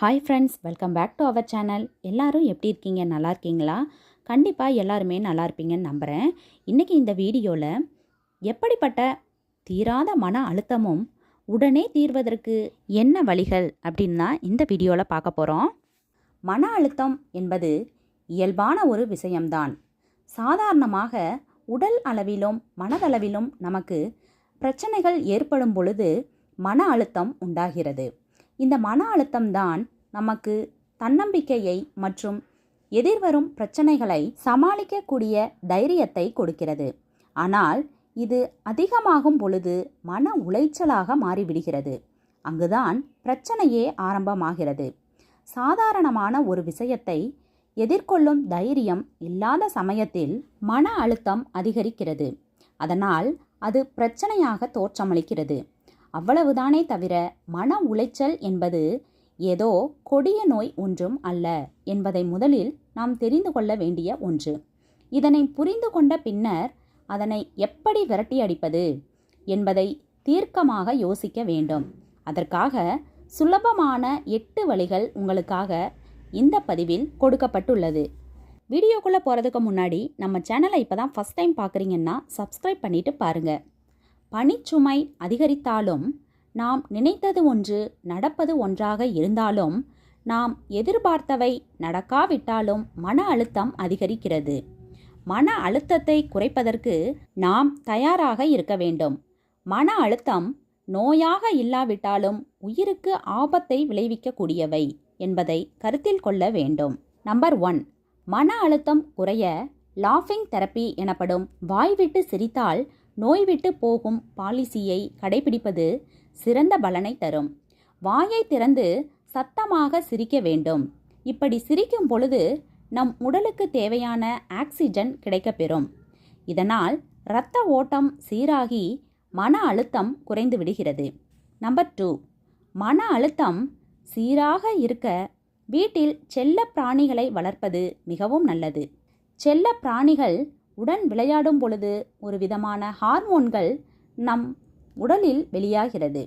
Hi friends welcome back to our channel எல்லோரும் எப்படி இருக்கீங்க? நல்லா இருக்கீங்களா? கண்டிப்பாக எல்லாருமே நல்லா இருப்பீங்கன்னு நம்புகிறேன் இன்றைக்கி இந்த வீடியோவில் எப்படிப்பட்ட தீராத மன அழுத்தமும் உடனே தீர்வதற்கு என்ன வழிகள் அப்படின்னு தான் இந்த வீடியோவில் பார்க்க போகிறோம் மன அழுத்தம் என்பது இயல்பான ஒரு விஷயம்தான். சாதாரணமாக உடல் அளவிலும் மனதளவிலும் நமக்கு பிரச்சனைகள் ஏற்படும் பொழுது மன அழுத்தம் உண்டாகிறது. இந்த மன அழுத்தம்தான் நமக்கு தன்னம்பிக்கையை மற்றும் எதிர்வரும் பிரச்சனைகளை சமாளிக்கக்கூடிய தைரியத்தை கொடுக்கிறது. ஆனால் இது அதிகமாகும் பொழுது மன உளைச்சலாக மாறிவிடுகிறது. அங்குதான் பிரச்சனையே ஆரம்பமாகிறது. சாதாரணமான ஒரு விஷயத்தை எதிர்கொள்ளும் தைரியம் இல்லாத சமயத்தில் மன அழுத்தம் அதிகரிக்கிறது. அதனால் அது பிரச்சனையாக தோற்றமளிக்கிறது. அவ்வளவுதானே தவிர மன உளைச்சல் என்பது ஏதோ கொடிய நோய் ஒன்றும் அல்ல என்பதை முதலில் நாம் தெரிந்து கொள்ள வேண்டிய ஒன்று. இதனை புரிந்து கொண்ட பின்னர் அதனை எப்படி விரட்டி அடிப்பது என்பதை தீர்க்கமாக யோசிக்க வேண்டும். அதற்காக சுலபமான எட்டு வழிகள் உங்களுக்காக இந்த பதிவில் கொடுக்கப்பட்டுள்ளது. வீடியோக்குள்ளே போகிறதுக்கு முன்னாடி நம்ம சேனலை இப்போ தான் ஃபஸ்ட் டைம் பார்க்குறீங்கன்னா சப்ஸ்கிரைப் பண்ணிட்டு பாருங்கள் பணிச்சுமை அதிகரித்தாலும் நாம் நினைத்தது ஒன்று நடப்பது ஒன்றாக இருந்தாலும் நாம் எதிர்பார்த்தவை நடக்காவிட்டாலும் மன அழுத்தம் அதிகரிக்கிறது. மன அழுத்தத்தை குறைப்பதற்கு நாம் தயாராக இருக்க வேண்டும். மன அழுத்தம் நோயாக இல்லாவிட்டாலும் உயிருக்கு ஆபத்தை விளைவிக்கக்கூடியவை என்பதை கருத்தில் கொள்ள வேண்டும். Number one. மன அழுத்தம் குறைய லாஃபிங் தெரப்பி எனப்படும் வாய்விட்டு சிரித்தால் நோய் விட்டு போகும் பாலிசியை கடைபிடிப்பது சிறந்த பலனை தரும். வாயை திறந்து சத்தமாக சிரிக்க வேண்டும். இப்படி சிரிக்கும் பொழுது நம் உடலுக்கு தேவையான ஆக்சிஜன் கிடைக்கப்பெறும். இதனால் இரத்த ஓட்டம் சீராகி மன அழுத்தம் குறைந்து விடுகிறது. Number two. மன அழுத்தம் சீராக இருக்க வீட்டில் செல்ல பிராணிகளை வளர்ப்பது மிகவும் நல்லது. செல்ல பிராணிகள் உடன் விளையாடும் பொழுது ஒரு விதமான ஹார்மோன்கள் நம் உடலில் வெளியாகிறது.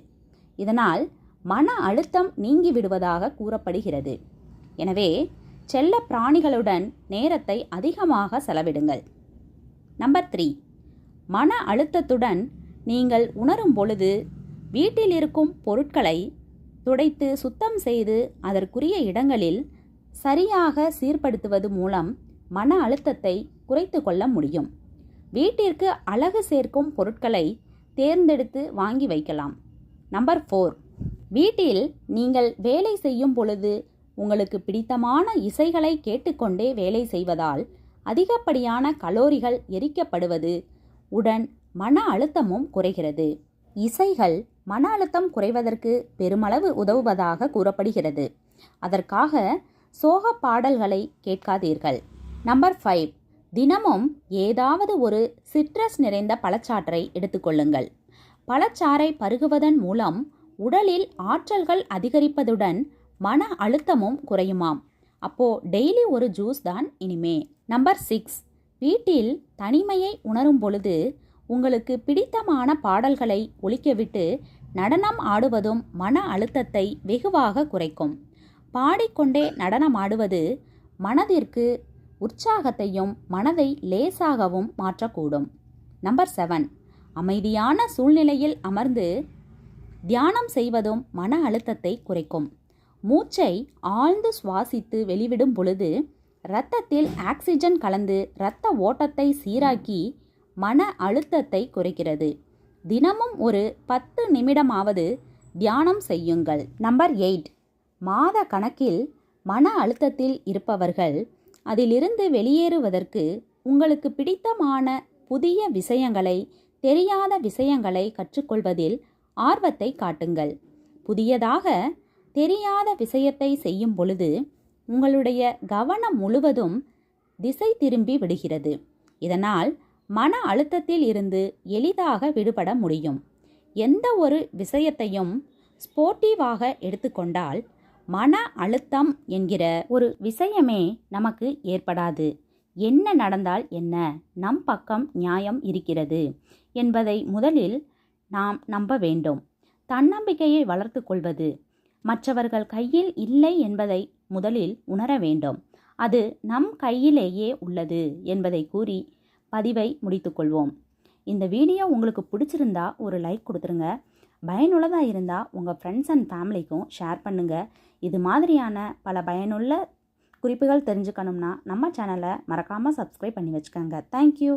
இதனால் மன அழுத்தம் நீங்கிவிடுவதாக கூறப்படுகிறது. எனவே செல்ல பிராணிகளுடன் நேரத்தை அதிகமாக செலவிடுங்கள். Number three. மன அழுத்தத்துடன் நீங்கள் உணரும் பொழுது வீட்டில் இருக்கும் பொருட்களை துடைத்து சுத்தம் செய்து அதற்குரிய இடங்களில் சரியாக சீர்படுத்துவது மூலம் மன அழுத்தத்தை குறைத்து கொள்ள முடியும். வீட்டிற்கு அழகு சேர்க்கும் பொருட்களை தேர்ந்தெடுத்து வாங்கி வைக்கலாம். நம்பர் ஃபோர் வீட்டில் நீங்கள் வேலை செய்யும் பொழுது உங்களுக்கு பிடித்தமான இசைகளை கேட்டுக்கொண்டே வேலை செய்வதால் அதிகப்படியான கலோரிகள் எரிக்கப்படுவது உடன் மன அழுத்தமும் குறைகிறது. இசைகள் மன அழுத்தம் குறைவதற்கு பெருமளவு உதவுவதாக கூறப்படுகிறது. அதற்காக சோக பாடல்களை கேட்காதீர்கள். நம்பர் ஃபைவ் தினமும் ஏதாவது ஒரு சிட்ரஸ் நிறைந்த பழச்சாற்றை எடுத்துக்கொள்ளுங்கள். பழச்சாறை பருகுவதன் மூலம் உடலில் ஆற்றல்கள் அதிகரிப்பதுடன் மன அழுத்தமும் குறையுமாம். அப்போ டெய்லி ஒரு ஜூஸ் தான் இனிமே. நம்பர் சிக்ஸ் வீட்டில் தனிமையை உணரும் பொழுது உங்களுக்கு பிடித்தமான பாடல்களை ஒழிக்கவிட்டு நடனம் ஆடுவதும் மன அழுத்தத்தை வெகுவாக குறைக்கும். பாடிக்கொண்டே நடனம் ஆடுவது மனதிற்கு உற்சாகத்தையும் மனதை லேசாகவும் மாற்றக்கூடும். Number seven. அமைதியான சூழ்நிலையில் அமர்ந்து தியானம் செய்வதும் மன அழுத்தத்தை குறைக்கும். மூச்சை ஆழ்ந்து சுவாசித்து வெளிவிடும் பொழுது இரத்தத்தில் ஆக்சிஜன் கலந்து இரத்த ஓட்டத்தை சீராக்கி மன அழுத்தத்தை குறைக்கிறது. தினமும் ஒரு பத்து நிமிடமாவது தியானம் செய்யுங்கள். Number eight. மாத கணக்கில் மன அழுத்தத்தில் இருப்பவர்கள் அதிலிருந்து வெளியேறுவதற்கு உங்களுக்கு பிடித்தமான புதிய விஷயங்களை தெரியாத விஷயங்களை கற்றுக்கொள்வதில் ஆர்வத்தை காட்டுங்கள். புதியதாக தெரியாத விஷயத்தை செய்யும் பொழுது உங்களுடைய கவனம் முழுவதும் திசை திரும்பி விடுகிறது. இதனால் மன அழுத்தத்தில் இருந்து எளிதாக விடுபட முடியும். எந்த ஒரு விஷயத்தையும் ஸ்போர்ட்டிவாக எடுத்துக்கொண்டால் மன அழுத்தம் என்கிற ஒரு விஷயமே நமக்கு ஏற்படாது. என்ன நடந்தால் என்ன? நம் பக்கம் நியாயம் இருக்கிறது என்பதை முதலில் நாம் நம்ப வேண்டும். தன்னம்பிக்கையை வளர்த்து கொள்வது மற்றவர்கள் கையில் இல்லை என்பதை முதலில் உணர வேண்டும். அது நம் கையிலேயே உள்ளது என்பதை கூறி பதிவை முடித்துக்கொள்வோம் இந்த வீடியோ உங்களுக்கு பிடிச்சிருந்தா ஒரு லைக் கொடுத்துருங்க. பயனுள்ளதாக இருந்தால் உங்கள் ஃப்ரெண்ட்ஸ் அண்ட் ஃபேமிலிக்கும் ஷேர் பண்ணுங்கள் இது மாதிரியான பல பயனுள்ள குறிப்புகள் தெரிஞ்சுக்கணும்னா நம்ம சேனலை மறக்காமல் சப்ஸ்கிரைப் பண்ணி வச்சுக்கோங்க. தேங்க்யூ